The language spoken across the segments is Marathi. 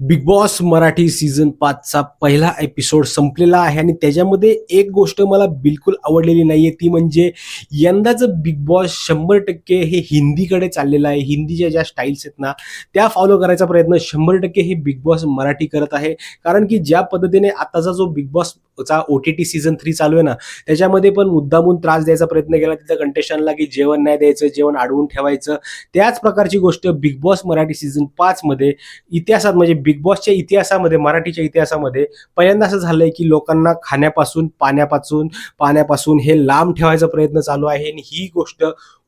बिग बॉस मराठी सीझन पाचचा पहिला एपिसोड संपलेला आहे आणि त्याच्यामध्ये एक गोष्ट मला बिलकुल आवडलेली नाही आहे ती म्हणजे यंदाचं बिग बॉस शंभर टक्के हे हिंदीकडे चाललेलं आहे. हिंदीच्या ज्या स्टाईल्स आहेत ना त्या फॉलो करायचा प्रयत्न शंभर टक्के हे बिग बॉस मराठी करत आहे. कारण की ज्या पद्धतीने आताचा जो बिग बॉस चा O T T season three चालू आहे ना त्याच्यामध्ये पण मुद्दामून त्रास द्यायचा प्रयत्न केला. तिथं कंटेशनला की जेवण नाही द्यायचं जेवण अडवून ठेवायचं. त्याच प्रकारची गोष्ट बिग बॉस मराठी सीझन पाच मध्ये इतिहासात म्हणजे बिग बॉसच्या इतिहासामध्ये मराठीच्या इतिहासामध्ये पहिल्यांदा असं झालंय की लोकांना खाण्यापासून पाण्यापासून पाण्यापासून हे लांब ठेवायचा प्रयत्न चालू आहे. आणि ही गोष्ट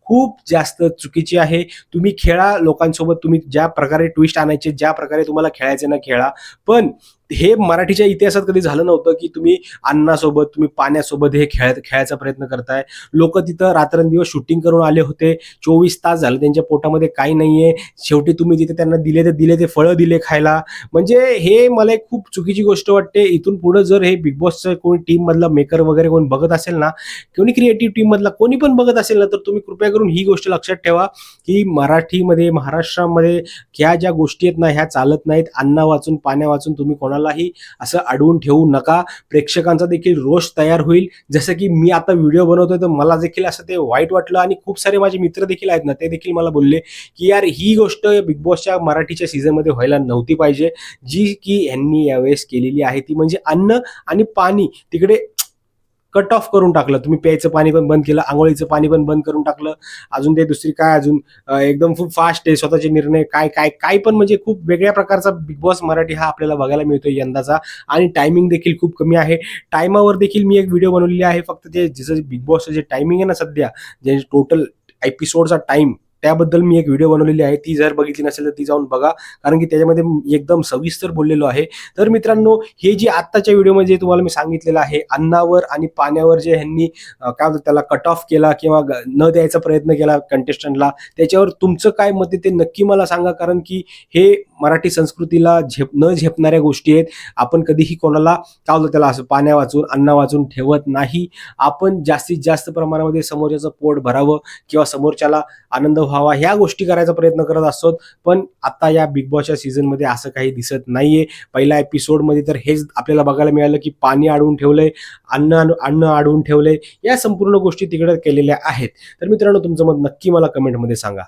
खूप जास्त चुकीची आहे. तुम्ही खेळा लोकांसोबत तुम्ही ज्या प्रकारे ट्विस्ट आणायचे ज्या प्रकारे तुम्हाला खेळायचे ना खेळा. पण हे मराठीच्या इतिहासात कधी झालं नव्हतं की तुम्ही अन्नासोबत तुम्ही पाण्यासोबत हे खेळ खेळायचा प्रयत्न करताय? लोक तिथं रात्रंदिवस शूटिंग करून आले होते. चोवीस तास झालं त्यांच्या पोटामध्ये काही नाहीये. शेवटी तुम्ही तिथे त्यांना दिले ते दिले ते फळं दिले खायला. म्हणजे हे मला एक खूप चुकीची गोष्ट वाटते. इथून पुढे जर हे बिग बॉसचं कोणी टीम मधला मेकर वगैरे कोणी बघत असेल ना कोणी क्रिएटिव्ह टीम मधला कोणी पण बघत असेल ना तर तुम्ही कृपया करून ही गोष्ट लक्षात ठेवा की मराठीमध्ये महाराष्ट्रामध्ये ह्या ज्या गोष्टी आहेत ना ह्या चालत नाहीत. अन्ना वाचून पाण्या वाचून तुम्ही कोणाला कोणालाही असं अडवून ठेवू नका. प्रेक्षकांचा देखील रोष तयार होईल. जसं की मी आता व्हिडिओ बनवतोय तर मला देखील असं ते वाईट वाटलं आणि खूप सारे माझे मित्र देखील आहेत ना ते देखील मला बोलले की यार ही गोष्ट बिग बॉसच्या मराठीच्या सीझनमध्ये व्हायला नव्हती पाहिजे. जी की यांनी यावेळेस केलेली आहे ती म्हणजे अन्न आणि पाणी. तिकडे कट ऑफ करून टाकलं. तुम्ही प्यायचं पाणी पण बंद केलं आंघोळीचं पाणी पण बंद करून टाकलं. अजून ते दुसरी काय अजून एकदम खूप फास्ट आहे स्वतःचे निर्णय काय काय काय पण म्हणजे खूप वेगळ्या प्रकारचा बिग बॉस मराठी हा आपल्याला बघायला मिळतो यंदाचा. आणि टायमिंग देखील खूप कमी आहे. टायमावर देखील मी एक व्हिडिओ बनवलेली आहे फक्त ते जसं बिग बॉसचं जे टायमिंग आहे ना सध्या जे टोटल एपिसोडचा टाइम त्याबद्दल मी एक व्हिडिओ बनवलेली आहे. ती जर बघितली नसेल तर ती जाऊन बघा. कारण की त्याच्यामध्ये मी एकदम सविस्तर बोललेलो आहे. तर मित्रांनो हे जे आत्ताच्या व्हिडिओमध्ये तुम्हाला मी सांगितलेलं आहे अन्नावर आणि पाण्यावर जे ह्यांनी काय म्हणतात त्याला कट ऑफ केला किंवा ग- न द्यायचा प्रयत्न केला कंटेस्टंटला त्याच्यावर तुमचं काय मत आहे ते नक्की मला सांगा. कारण की हे मराठी संस्कृतीला झेप न झेपणाऱ्या गोष्टी आहेत. आपण कधीही कोणाला काय होतं त्याला असं पाण्या वाचून अन्न वाचून ठेवत नाही. आपण जास्तीत जास्त प्रमाणामध्ये समोरच्याचं पोट भरावं किंवा समोरच्याला आनंद व्हावा ह्या गोष्टी करायचा प्रयत्न करत असतो. पण आता या बिग बॉसच्या सीझनमध्ये असं काही दिसत नाहीये. पहिल्या एपिसोडमध्ये तर हेच आपल्याला बघायला मिळालं की पाणी अडवून ठेवलंय अन्न अन्न अडवून ठेवलंय. या संपूर्ण गोष्टी तिकडे केलेल्या आहेत. तर मित्रांनो तुमचं मत नक्की मला कमेंटमध्ये सांगा.